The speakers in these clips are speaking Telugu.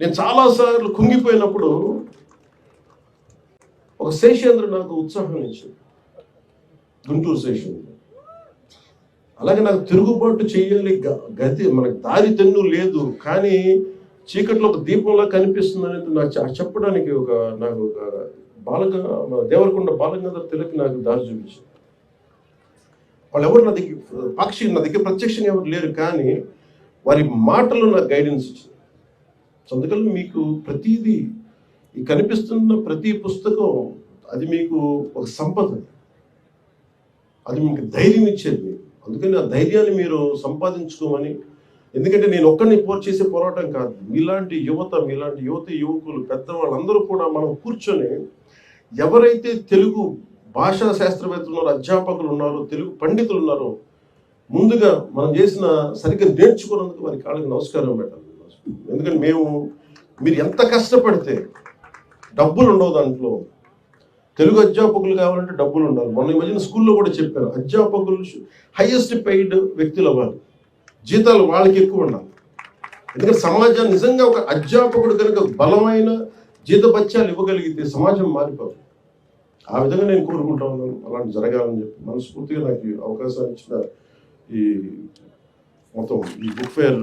నేను చాలాసార్లు కుంగిపోయినప్పుడు ఒక శేషేంద్రుడు నాకు ఉత్సాహం ఇచ్చింది గుంటూరు శేషేంద్రుడు. అలాగే నాకు తిరుగుబాటు చేయాలి గతి మనకు దారి తెన్ను లేదు కానీ చీకట్లో ఒక దీపంలా కనిపిస్తుంది అనేది నాకు చెప్పడానికి ఒక నాకు ఒక బాలక దేవరకొండ బాలగంగాధర్ తిలక్ నాకు దారి చూపించింది. వాళ్ళు ఎవరు నా దగ్గర పాక్షి నా దగ్గర ప్రత్యక్షంగా ఎవరు లేరు కానీ వారి మాటలు నాకు గైడెన్స్ ఇచ్చింది. సో అందుకని మీకు ప్రతిదీ కనిపిస్తున్న ప్రతి పుస్తకం అది మీకు ఒక సంపద. అది మీకు ధైర్యం ఇచ్చేది. మీకు అందుకని ఆ ధైర్యాన్ని మీరు సంపాదించుకోమని. ఎందుకంటే నేను ఒక్కడిని పోర్ చేసే పోరాటం కాదు. మీలాంటి యువత మీలాంటి యువత యువకులు పెద్దవాళ్ళందరూ కూడా మనం కూర్చొని ఎవరైతే తెలుగు భాషా శాస్త్రవేత్తలు ఉన్నారో అధ్యాపకులు ఉన్నారో తెలుగు పండితులు ఉన్నారో ముందుగా మనం చేసిన సరిగ్గా నేర్చుకున్నందుకు వారి కాళ్ళకి నమస్కారం పెట్టాలి. ఎందుకంటే మేము మీరు ఎంత కష్టపడితే డబ్బులు ఉండవు దాంట్లో. తెలుగు అధ్యాపకులు కావాలంటే డబ్బులు ఉండాలి. మొన్న ఈ మధ్యన స్కూల్లో కూడా చెప్పారు అధ్యాపకులు హైయెస్ట్ పెయిడ్ వ్యక్తులు అవ్వాలి. జీతాలు వాళ్ళకి ఎక్కువ ఉండాలి. ఎందుకంటే సమాజం నిజంగా ఒక అధ్యాపకుడు కనుక బలమైన జీతభత్యాలు ఇవ్వగలిగితే సమాజం మారిపోదు. ఆ విధంగా నేను కోరుకుంటా ఉన్నాను. అలాంటి జరగాలని చెప్పి మనస్ఫూర్తిగా నాకు అవకాశాలు ఇచ్చిన ఈ మొత్తం ఈ బుక్ ఫేర్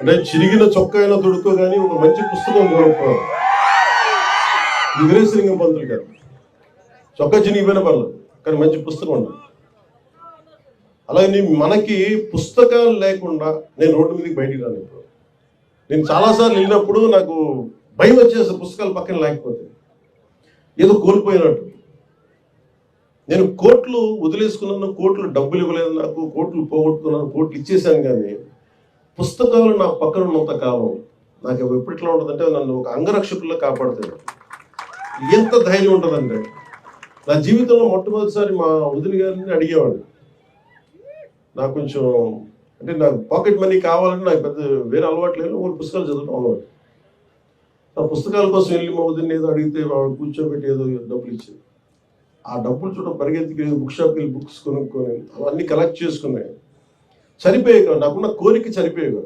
అంటే చిరిగిన చొక్క అయినా దొడుకో కానీ ఒక మంచి పుస్తకం కొనుక్కోవాలి విగ్రేశ్వరింగం పంతులు గారు. చొక్క చినిగిపోయిన పర్లేదు కానీ మంచి పుస్తకం ఉండదు అలాగే మనకి పుస్తకాలు లేకుండా నేను రోడ్డు మీదకి బయటికి రాను ఇప్పుడు. నేను చాలాసార్లు వెళ్ళినప్పుడు నాకు భయం వచ్చేసి పుస్తకాలు పక్కన లేకపోతే. ఏదో కోల్పోయినట్టు. నేను కోట్లు వదిలేసుకున్నాను కోట్లు డబ్బులు ఇవ్వలేదు నాకు కోట్లు పోగొట్టుకున్నాను కోట్లు ఇచ్చేసాను కానీ పుస్తకాలు నా పక్కన ఉన్నంత కాలం నాకు అవి ఎప్పుడు ఎట్లా ఉంటుందంటే నన్ను ఒక అంగరక్షకుల్లో కాపాడుతాయి. ఎంత ధైర్యం ఉంటుందంటే నా జీవితంలో మొట్టమొదటిసారి మా వదిలి గారిని అడిగేవాడు నాకు కొంచెం అంటే నాకు పాకెట్ మనీ కావాలంటే నాకు పెద్ద వేరే అలవాటు లేదు ఒక పుస్తకాలు చదవడం అలవాటు. ఆ పుస్తకాల కోసం వెళ్ళి మా వదిలిని ఏదో అడిగితే వాడు కూర్చోబెట్టి ఏదో డబ్బులు ఇచ్చింది. ఆ డబ్బులు చూడ పరిగెత్తికి బుక్ షాప్కి వెళ్ళి బుక్స్ కొనుక్కొని అవన్నీ కలెక్ట్ చేసుకున్నాయి. చనిపోయాక నాకున్న కోరిక చనిపోయాక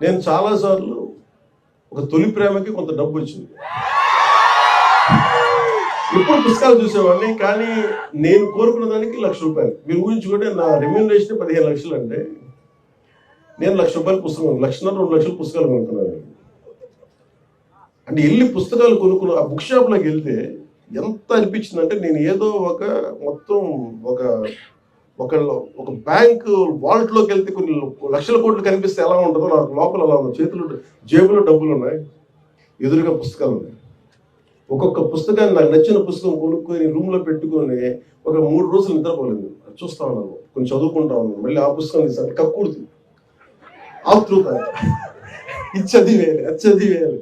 నేను చాలాసార్లు ఒక తొలి ప్రేమకి కొంత డబ్బు వచ్చింది. ఇప్పుడు పుస్తకాలు చూసేవాడిని కానీ నేను కోరుకున్న దానికి లక్ష రూపాయలు. మీరు ఊహించుకుంటే నా రెమ్యూనరేషన్ పదిహేను లక్షలు అంటే నేను లక్ష రూపాయల పుస్తకం లక్షన్నర రెండు లక్షల పుస్తకాలు కొనుక్కున్నాను. అంటే వెళ్ళి పుస్తకాలు కొనుక్కున్న ఆ బుక్ షాప్లోకి వెళ్తే ఎంత అనిపించింది అంటే నేను ఏదో ఒక మొత్తం ఒక ఒక ఒక బ్యాంక్ వాల్ట్లోకి వెళ్తే కొన్ని లక్షల కోట్లు కనిపిస్తే ఎలా ఉంటుందో నాకు లోపల అలా ఉంది. చేతులు జేబులో డబ్బులు ఉన్నాయి. ఎదురుగా పుస్తకాలు ఉన్నాయి. ఒక్కొక్క పుస్తకాన్ని నాకు నచ్చిన పుస్తకం కొనుక్కొని రూమ్లో పెట్టుకొని ఒక మూడు రోజులు నిద్రపోలేదు. అది చూస్తా ఉన్నాను. కొంచెం చదువుకుంటా ఉన్నాను. మళ్ళీ ఆ పుస్తకం తీసాను. కక్కుడుతుంది ఆతృత. ఇది చదివేయాలి అది చదివేయాలి